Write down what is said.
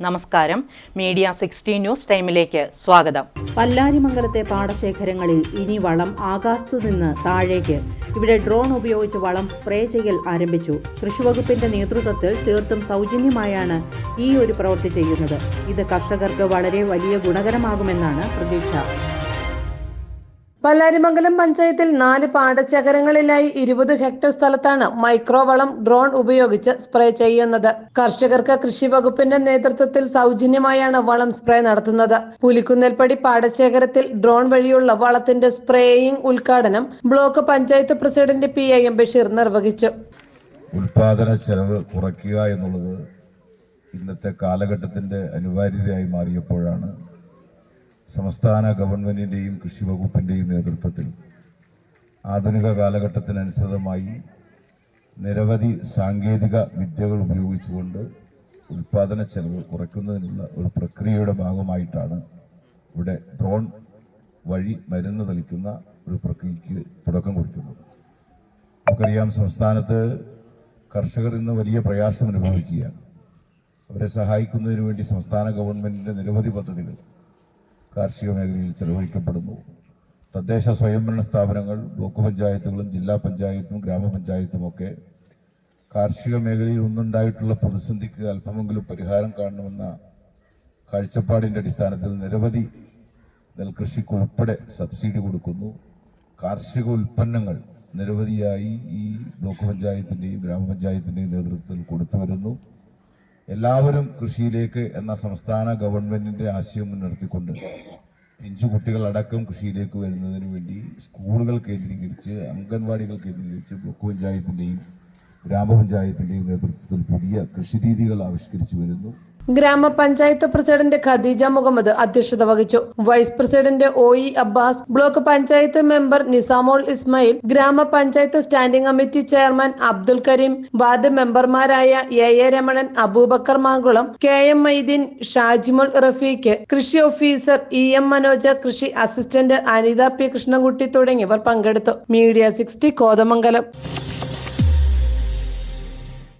നമസ്കാരം. Media sixty news ടൈമിലേക്ക് സ്വാഗതം. പല്ലാരിമംഗലത്തെ പാടശേഖരങ്ങളിൽ ഇനി വളം ആകാശത്തു നിന്ന് താഴേക്ക്. ഇവിടെ ഡ്രോൺ ഉപയോഗിച്ച് വളം സ്പ്രേ ചെയ്യൽ ആരംഭിച്ചു. കൃഷിവകുപ്പിന്റെ നേതൃത്വത്തിൽ തീർത്തും സൗജന്യമായാണ് ഈ ഒരു പ്രവൃത്തി ചെയ്യുന്നത്. ഇത് കർഷകർക്ക് വളരെ വലിയ ഗുണകരമാകുമെന്നാണ് പ്രതീക്ഷ. പല്ലാരിമംഗലം പഞ്ചായത്തിൽ നാല് പാടശേഖരങ്ങളിലായി ഇരുപത് ഹെക്ടർ സ്ഥലത്താണ് മൈക്രോവളം ഡ്രോൺ ഉപയോഗിച്ച് സ്പ്രേ ചെയ്യുന്നത്. കർഷകർക്ക് കൃഷി വകുപ്പിന്റെ നേതൃത്വത്തിൽ സൗജന്യമായാണ് വളം സ്പ്രേ നടത്തുന്നത്. പുലിക്കുന്നേൽപ്പടി പാടശേഖരത്തിൽ ഡ്രോൺ വഴിയുള്ള വളത്തിന്റെ സ്പ്രേയിംഗ് ഉദ്ഘാടനം block panchayat president P A M Basheer നിർവഹിച്ചു. ഉൽപാദന ചെലവ് കുറയ്ക്കുക എന്നുള്ളത് ഇന്നത്തെ കാലഘട്ടത്തിന്റെ അനിവാര്യതയായി മാറിയപ്പോഴാണ് സംസ്ഥാന ഗവൺമെന്റിന്റെയും കൃഷി വകുപ്പിന്റെയും നേതൃത്വത്തിൽ ആധുനിക കാലഘട്ടത്തിനനുസൃതമായി നിരവധി സാങ്കേതിക വിദ്യകൾ ഉപയോഗിച്ചുകൊണ്ട് ഉൽപാദന ചെലവ് കുറയ്ക്കുന്നതിനുള്ള ഒരു പ്രക്രിയയുടെ ഭാഗമായിട്ടാണ് ഇവിടെ ഡ്രോൺ വഴി മരുന്ന് തളിക്കുന്ന ഒരു പ്രക്രിയയ്ക്ക് തുടക്കം കുറിക്കുന്നത്. നമുക്കറിയാം സംസ്ഥാനത്ത് കർഷകർ ഇന്ന് വലിയ പ്രയാസം അനുഭവിക്കുകയാണ്. അവരെ സഹായിക്കുന്നതിന് വേണ്ടി സംസ്ഥാന ഗവൺമെന്റിന്റെ നിരവധി പദ്ധതികൾ കാർഷിക മേഖലയിൽ ചെലവഴിക്കപ്പെടുന്നു. തദ്ദേശ സ്വയംഭരണ സ്ഥാപനങ്ങൾ ബ്ലോക്ക് പഞ്ചായത്തുകളും ജില്ലാ പഞ്ചായത്തും ഗ്രാമപഞ്ചായത്തും ഒക്കെ കാർഷിക മേഖലയിൽ ഒന്നുണ്ടായിട്ടുള്ള പ്രതിസന്ധിക്ക് അല്പമെങ്കിലും പരിഹാരം കാണണമെന്ന കാഴ്ചപ്പാടിന്റെ അടിസ്ഥാനത്തിൽ നിരവധി നെൽകൃഷിക്ക് ഉൾപ്പെടെ സബ്സിഡി കൊടുക്കുന്നു. കാർഷിക ഉൽപ്പന്നങ്ങൾ നിരവധിയായി ഈ ബ്ലോക്ക് പഞ്ചായത്തിന്റെയും ഗ്രാമപഞ്ചായത്തിന്റെയും നേതൃത്വത്തിൽ കൊടുത്തു വരുന്നു. എല്ലാവരും കൃഷിയിലേക്ക് എന്ന സംസ്ഥാന ഗവൺമെന്റിന്റെ ആശയം മുൻനിർത്തിക്കൊണ്ട് പിഞ്ചു കുട്ടികളടക്കം കൃഷിയിലേക്ക് വരുന്നതിന് വേണ്ടി സ്കൂളുകൾ കേന്ദ്രീകരിച്ച് അംഗൻവാടികൾ കേന്ദ്രീകരിച്ച് ബ്ലോക്ക് പഞ്ചായത്തിന്റെയും ഗ്രാമപഞ്ചായത്തിന്റെയും നേതൃത്വത്തിൽ പുതിയ കൃഷിരീതികൾ ആവിഷ്കരിച്ചു വരുന്നു. ഗ്രാമപഞ്ചായത്ത് പ്രസിഡന്റ് ഖദീജ മുഹമ്മദ് അധ്യക്ഷത വഹിച്ചു. Vice president O E Abbas block panchayat member Nisamol Ismail ഗ്രാമപഞ്ചായത്ത് standing committee chairman Abdul Kareem ward മെമ്പർമാരായ A A Ramanan Abubakar Mankulam K M Mydeen Shajimul Rafeeq കൃഷി ഓഫീസർ ഇ എം മനോജ് കൃഷി അസിസ്റ്റന്റ് അനിത പി കൃഷ്ണൻകുട്ടി തുടങ്ങിയവർ പങ്കെടുത്തു. Media sixty Kothamangalam.